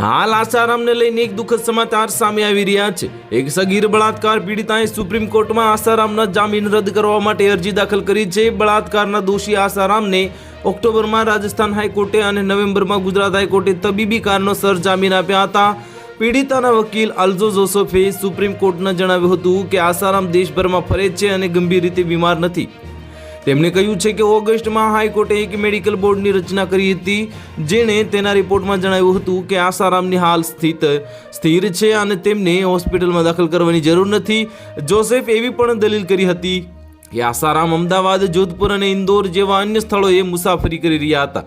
હાલ આસારામને લઈને એક દુઃખદ સમાચાર સામે આવી રહ્યા છે. એક સગીર બળાત્કાર પીડિતાએ સુપ્રીમ કોર્ટમાં આસારામના જામીન રદ કરવા માટે અરજી દાખલ કરી છે. બળાત્કારના દોષી આસારામને ઓક્ટોબરમાં રાજસ્થાન હાઈકોર્ટે અને નવેમ્બરમાં ગુજરાત હાઈકોર્ટે તબીબી કારણોસર જામીન આપ્યા હતા. પીડિતાના વકીલ અલ્જો જોસફે સુપ્રીમ કોર્ટને જણાવ્યું હતું કે આસારામ દેશભરમાં ફરે છે અને ગંભીર રીતે બીમાર નથી. તેમણે કહ્યું છે કે ઓગસ્ટમાં હાઈકોર્ટે એક મેડિકલ બોર્ડની રચના કરી હતી, જેણે તેના રિપોર્ટમાં જણાવ્યું હતું કે આસારામની હાલ સ્થિત, સ્થિર છે અને તેમને હોસ્પિટલમાં દાખલ કરવાની જરૂર નથી. જોસેફ એવી પણ દલીલ કરી હતી કે આસારામ અમદાવાદ, જોધપુર અને ઇન્દોર જેવા અન્ય સ્થળોએ મુસાફરી કરી રહ્યા હતા.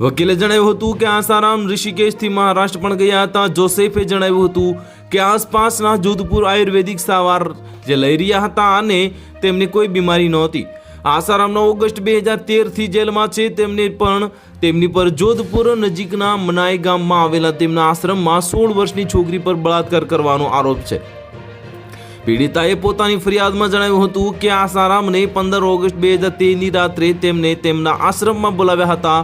વકીલે જણાવ્યું હતું કે આસારામ ઋષિકેશથી મહારાષ્ટ્ર પણ ગયા હતા. જોસેફે જણાવ્યું હતું કે આસપાસના જોધપુર આયુર્વેદિક સારવાર જે લઈ રહ્યા હતા અને તેમને કોઈ બીમારી નહોતી. આસારામનો ઓગસ્ટ બે હજાર તેરથી જેલમાં છે. તેમને પણ તેમની પર જોધપુર નજીકના મનાઈ ગામમાં આવેલા તેમના આશ્રમમાં સોળ વર્ષની છોકરી પર બળાત્કાર કરવાનો આરોપ છે. પીડિતાએ પોતાની ફરિયાદમાં જણાવ્યું હતું કે આસારામને પંદર ઓગસ્ટ બે હજાર તેરની રાત્રે તેમને તેમના આશ્રમમાં બોલાવ્યા હતા.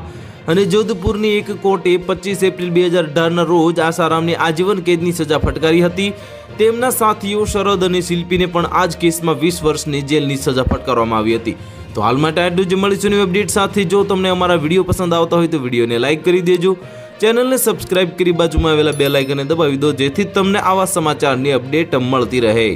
અને જોધપુરની એક કોર્ટે પચીસ એપ્રિલ બે હજાર અઢારના રોજ આસારામને આજીવન કેદની સજા ફટકારી હતી. તેમના સાથીઓ શરદ અને શિલ્પીને પણ આ જ કેસમાં વીસ વર્ષની જેલની સજા ફટકારવામાં આવી હતી. તો હાલ માટે આટલું જ મળીશું અપડેટ સાથે. જો તમને અમારા વીડિયો પસંદ આવતા હોય તો વિડીયોને લાઇક કરી દેજો. ચેનલને સબસ્ક્રાઇબ કરી બાજુમાં આવેલા બે લાઇકને દબાવી દો જેથી તમને આવા સમાચારની અપડેટ મળતી રહે.